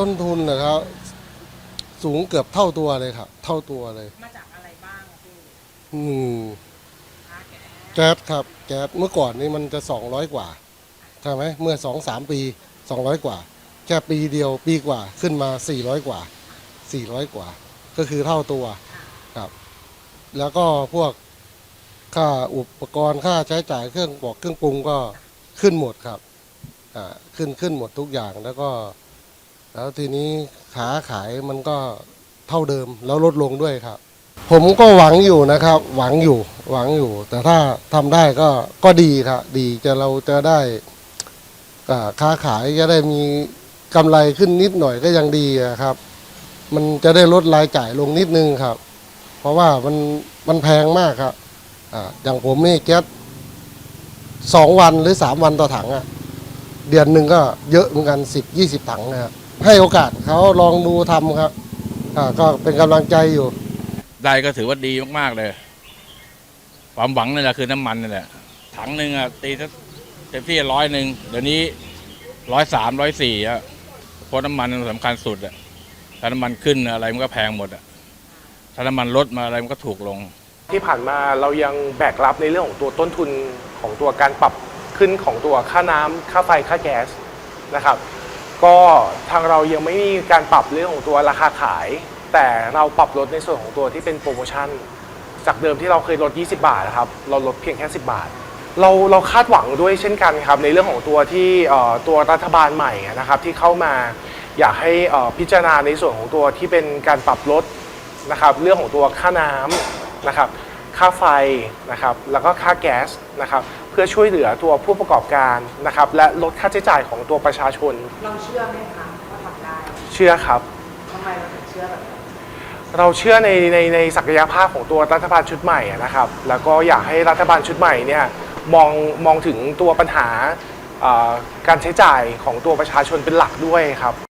ต้นทุนนะครับ สูงเกือบเท่าตัวเลยครับ เท่าตัวเลย มาจากอะไรบ้างอะพี่อืมค้าแกะแก๊สครับ แก๊สเมื่อก่อนนี้มันจะสองร้อยกว่าใช่ไหมเมื่อสองสามปีสองร้อยกว่า แค่ปีเดียวปีกว่าขึ้นมาสี่ร้อยกว่าสี่ร้อยกว่า ก็คือเท่าตัวครับ แล้วก็พวกค่าอุปกรณ์ค่าใช้จ่ายเครื่องบอกเครื่องปรุงก็ขึ้นหมดครับอ่าขึ้นขึ้นหมดทุกอย่างแล้วก็ แล้วทีนี้ขาขายมันก็เท่าเดิมแล้วลดลงด้วยครับ ผมก็หวังอยู่นะครับ หวังอยู่หวังอยู่ แต่ถ้าทำได้ก็ก็ดีครับดีจะเราจะได้อ่าค้าขายจะได้มีกำไรขึ้นนิดหน่อยก็ยังดีครับ มันจะได้ลดรายจ่ายลงนิดนึงครับ เพราะว่ามันมันแพงมากครับอ่าอย่างผมนี่แก๊สสองวันหรือสามวันต่อถังอะเดือนหนึ่งก็เยอะเหมือนกันสิบยี่สิบถังนะครับ ให้โอกาสเขาลองดูทำครับอ่าก็เป็นกำลังใจอยู่ ได้ก็ถือว่าดีมากๆเลย ความหวังนี่แหละคือน้ำมันนี่แหละถังหนึ่งอะตีสักเต็มที่ร้อยหนึ่งเดี๋ยวนี้ร้อยสามร้อยสี่อะเพราะน้ำมันมันสำคัญสุดอะถ้าน้ำมันขึ้นอะไรมันก็แพงหมดอะถ้าน้ำมันลดมาอะไรมันก็ถูกลง ที่ผ่านมาเรายังแบกรับในเรื่องของตัวต้นทุนของตัวการปรับขึ้นของตัวค่าน้ำค่าไฟค่าแก๊สนะครับ ก็ทางเรายังไม่มีการปรับเรื่องของตัวราคาขาย แต่เราปรับลดในส่วนของตัวที่เป็นโปรโมชั่น จากเดิมที่เราเคยลด 20 บาทนะครับ เราลดเพียงแค่ 10 บาท เราเราคาดหวังด้วยเช่นกันครับ ในเรื่องของตัวที่ตัวรัฐบาลใหม่นะครับ ที่เข้ามาอยากให้พิจารณาในส่วนของตัวที่เป็นการปรับลดนะครับ เรื่องของตัวค่าน้ำนะครับ ค่าไฟนะครับ แล้วก็ค่าแก๊สนะครับ พื่อช่วยเหลือตัวผู้ประกอบการนะครับ และลดค่าใช้จ่ายของตัวประชาชน เราเชื่อไหมคะว่าทำได้เชื่อครับ ทำไมเราถึงเชื่อแบบนั้นเราเชื่อในในในศักยภาพของตัวรัฐบาลชุดใหม่อะนะครับ แล้วก็อยากให้รัฐบาลชุดใหม่เนี่ยมองมองถึงตัวปัญหาเอ่อการใช้จ่ายของตัวประชาชนเป็นหลักด้วยครับ